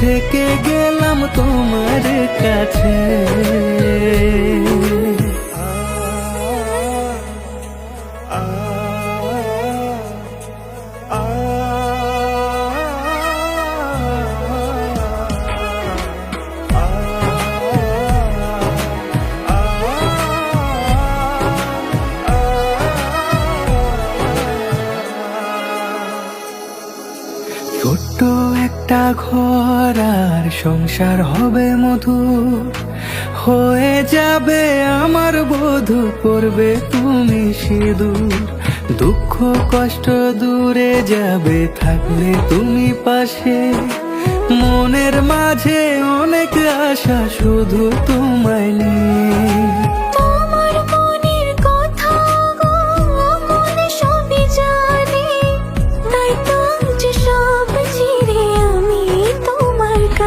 থেকে গেলাম তোমার কাছে। ছোট্ট একটা ঘর আর সংসার হবে মধু হয়ে যাবে আমার বধু, করবে তুমি সিঁদুর। দুঃখ, কষ্ট দূরে যাবে, থাকলে তুমি পাশে। মনের মাঝে অনেক আশা, শুধু তোমায় নিয়ে।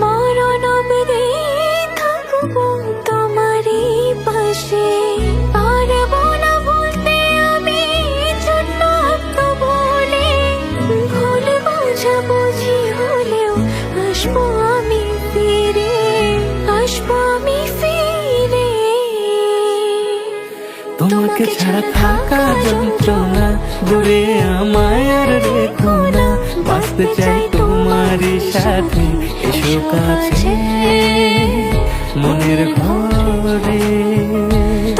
মরণ অবধি থাকব তোমারই পাশে। পারব না বলতে আমি ছোট্ট বলে ভুল বোঝাবুঝি হলেও আসব আমি ফিরে আসব আমি ফিরে। তোমাকে ছাড়া থাকা যন্ত্রণা দূরে আমায় আর রেখো না। বাঁচতে চাই তোমারই সাথে এসো কাছে মনের ঘরে।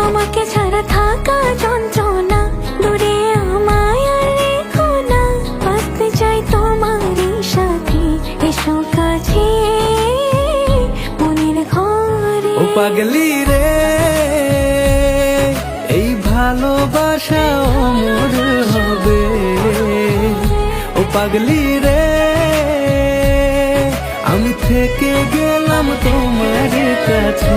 তোমাকে ছাড়া থাকা যন্ত্রণা দূরে আমায় আর রেখো না। বাঁচতে চাই তোমারই সাথে এসো কাছে মনের ঘরে। ও পাগলি রে এই ভালোবাসা অমর হবে। ও পাগলি গেলাম তোমার কাছে।